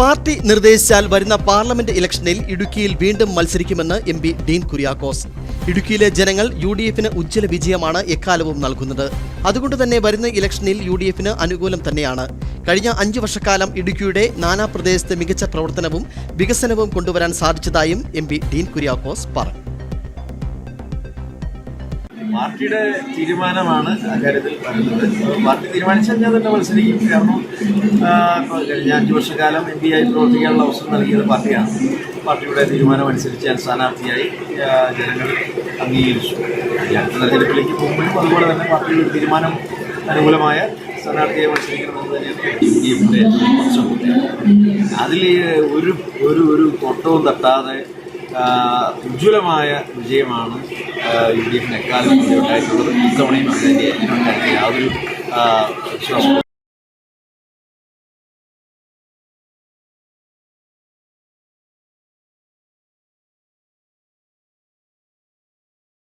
Party നിർദ്ദേശിച്ചാൽ വരുന്ന parliament ഇലക്ഷനിൽ ഇടുക്കിയിൽ വീണ്ടും മത്സരിക്കുമെന്ന് എം പി ഡീൻ കുര്യാക്കോസ്. ഇടുക്കിയിലെ ജനങ്ങൾ യു ഡി എഫിന് ഉജ്ജ്വല വിജയമാണ് എക്കാലവും നൽകുന്നത്. അതുകൊണ്ട് തന്നെ വരുന്ന ഇലക്ഷനിൽ യു ഡി എഫിന് അനുകൂലം തന്നെയാണ്. കഴിഞ്ഞ അഞ്ചു വർഷക്കാലം ഇടുക്കിയുടെ നാനാപ്രദേശത്ത് മികച്ച പ്രവർത്തനവും വികസനവും കൊണ്ടുവരാൻ സാധിച്ചതായും എം പി ഡീൻ കുര്യാക്കോസ് പറഞ്ഞു. പാർട്ടിയുടെ തീരുമാനമാണ് അക്കാര്യത്തിൽ പറയുന്നത്. പാർട്ടി തീരുമാനിച്ചാൽ ഞാൻ തന്നെ മത്സരിക്കും. കാരണം കഴിഞ്ഞ അഞ്ച് വർഷക്കാലം എം പി ആയി പ്രവർത്തിക്കാനുള്ള അവസരം നൽകിയത് പാർട്ടിയാണ്. പാർട്ടിയുടെ തീരുമാനം അനുസരിച്ച് ഞാൻ സ്ഥാനാർത്ഥിയായി ജനങ്ങൾ അംഗീകരിച്ചു. ഞാൻ തെരഞ്ഞെടുപ്പിലേക്ക് പോകുമ്പോഴും അതുപോലെ തന്നെ പാർട്ടിയുടെ തീരുമാനം അനുകൂലമായ സ്ഥാനാർത്ഥിയെ മത്സരിക്കണമെന്ന് തന്നെയാണ് അതിൽ ഒരു ഒരു ഒരു കൊട്ടവും തട്ടാതെ ഉജ്ജ്വലമായ വിജയമാണ് യു ഡി എഫിന് എക്കാലം ഉണ്ടായിട്ടുള്ളത്. ഇത്തവണയും തന്നെയായിരിക്കും യാതൊരു ആ, വിശ്വാസവും